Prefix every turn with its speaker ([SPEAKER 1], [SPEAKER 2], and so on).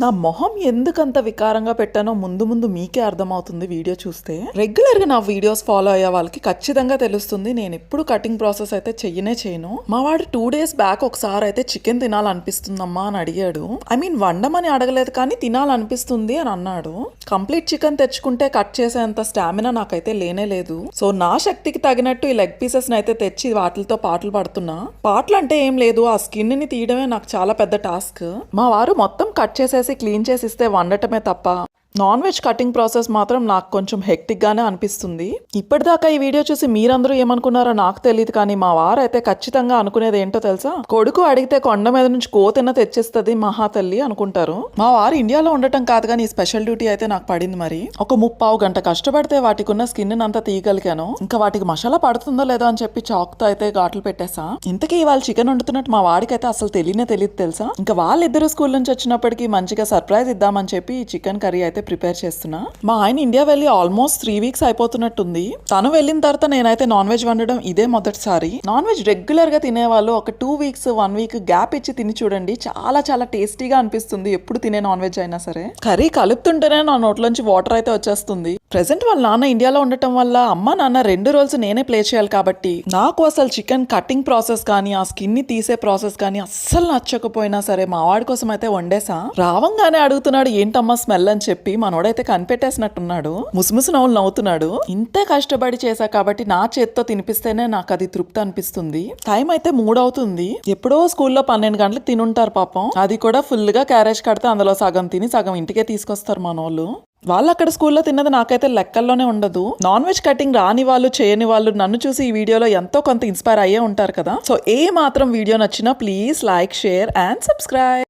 [SPEAKER 1] నా మొహం ఎందుకంత వికారంగా పెట్టానో ముందు ముందు మీకే అర్థమవుతుంది వీడియో చూస్తే. రెగ్యులర్గా నా వీడియోస్ ఫాలో అయ్యే వాళ్ళకి ఖచ్చితంగా తెలుస్తుంది. నేను ఎప్పుడు కటింగ్ ప్రాసెస్ అయితే చెయ్యనే చేయను. మా వాడు టూ డేస్ బ్యాక్ ఒకసారి అయితే చికెన్ తినాలనిపిస్తుందమ్మా అని అడిగాడు. ఐ మీన్ వండమని అడగలేదు కానీ తినాలనిపిస్తుంది అని అన్నాడు. కంప్లీట్ చికెన్ తెచ్చుకుంటే కట్ చేసేంత స్టామినా నాకైతే లేనే లేదు. సో నా శక్తికి తగినట్టు ఈ లెగ్ పీసెస్ అయితే తెచ్చి వాటితో పాటలు పడుతున్నా. పాటలు అంటే ఏం లేదు. ఆ స్కిన్ని తీయడమే నాకు చాలా పెద్ద టాస్క్ మా వారు మొత్తం కట్ చేసేసి క్లీన్ చేసి ఇస్తే వండటమే తప్ప నాన్ వెజ్ కటింగ్ ప్రాసెస్ మాత్రం నాకు కొంచెం హెక్టిక్గానే అనిపిస్తుంది. ఇప్పటిదాకా ఈ వీడియో చూసి మీరందరూ ఏమనుకున్నారో నాకు తెలియదు కానీ మా వారు అయితే ఖచ్చితంగా అనుకునేది ఏంటో తెలుసా? కొడుకు అడిగితే కొండ మీద నుంచి కోతెన్న మహా మహాతల్లి అనుకుంటారు. మా వారు ఇండియాలో ఉండటం కాదు కానీ ఈ స్పెషల్ డ్యూటీ అయితే నాకు పడింది మరి. ఒక ముప్పావు గంట కష్టపడితే వాటికి ఉన్న స్కిన్ అంతా తీయగలిగాను. ఇంకా వాటికి మసాలా పడుతుందో లేదో అని చెప్పి చాక్తో అయితే ఘాట్లు పెట్టేసా. ఇంతకీ ఇవాళ చికెన్ వండుతున్నట్టు మా వాడికి అయితే అసలు తెలియనే తెలియదు తెలుసా? ఇంకా వాళ్ళిద్దరు స్కూల్ నుంచి వచ్చినప్పటికీ మంచిగా సర్ప్రైజ్ ఇద్దామని చెప్పి చికెన్ కర్రీ అయితే ప్రిపేర్ చేస్తున్నా. మా ఆయన ఇండియా వెళ్ళి ఆల్మోస్ట్ త్రీ వీక్స్ అయిపోతున్నట్టుంది. తను వెళ్ళిన తర్వాత నేనైతే నాన్ వెజ్ వండడం ఇదే మొదటిసారి. నాన్ వెజ్ రెగ్యులర్గా తినేవాళ్ళు ఒక two weeks one week gap ఇచ్చి తిని చూడండి. చాలా చాలా టేస్టీగా అనిపిస్తుంది ఎప్పుడు తినే నాన్ వెజ్ అయినా సరే. కర్రీ కలుపుతుంటేనే నా నోట్లోంచి వాటర్ అయితే వచ్చేస్తుంది. ప్రజెంట్ వాళ్ళ నాన్న ఇండియాలో ఉండటం వల్ల అమ్మ నాన్న రెండు రోజులు నేనే ప్లే చేయాలి కాబట్టి నాకు అసలు చికెన్ కటింగ్ ప్రాసెస్ కానీ ఆ స్కిన్ని తీసే ప్రాసెస్ కానీ అస్సలు నచ్చకపోయినా సరే మా వాడి కోసం అయితే వండేసా. రావంగానే అడుగుతున్నాడు ఏంటమ్మా స్మెల్? అని చెప్పి మనోడైతే కనిపెట్టేసినట్టున్నాడు. ముసుముసు నవ్వులు నవ్వుతున్నాడు. ఇంతే కష్టపడి చేశా కాబట్టి నా చేత్తో తినిపిస్తేనే నాకు అది తృప్తి అనిపిస్తుంది. టైం అయితే మూడవుతుంది. ఎప్పుడో స్కూల్లో పన్నెండు గంటలకు తినుంటారు పాపం. అది కూడా ఫుల్గా క్యారేజ్ కడితే అందులో సగం తిని సగం ఇంటికే తీసుకొస్తారు మనోళ్ళు. వాళ్ళు అక్కడ స్కూల్లో తిన్నది నాకైతే లెక్కల్లోనే ఉండదు. నాన్ వెజ్ కటింగ్ రాని వాళ్ళు చేయని వాళ్ళు నన్ను చూసి ఈ వీడియోలో ఎంతో కొంత ఇన్స్పైర్ అయ్యే ఉంటారు కదా. సో ఏ మాత్రం వీడియో నచ్చినా please like share and subscribe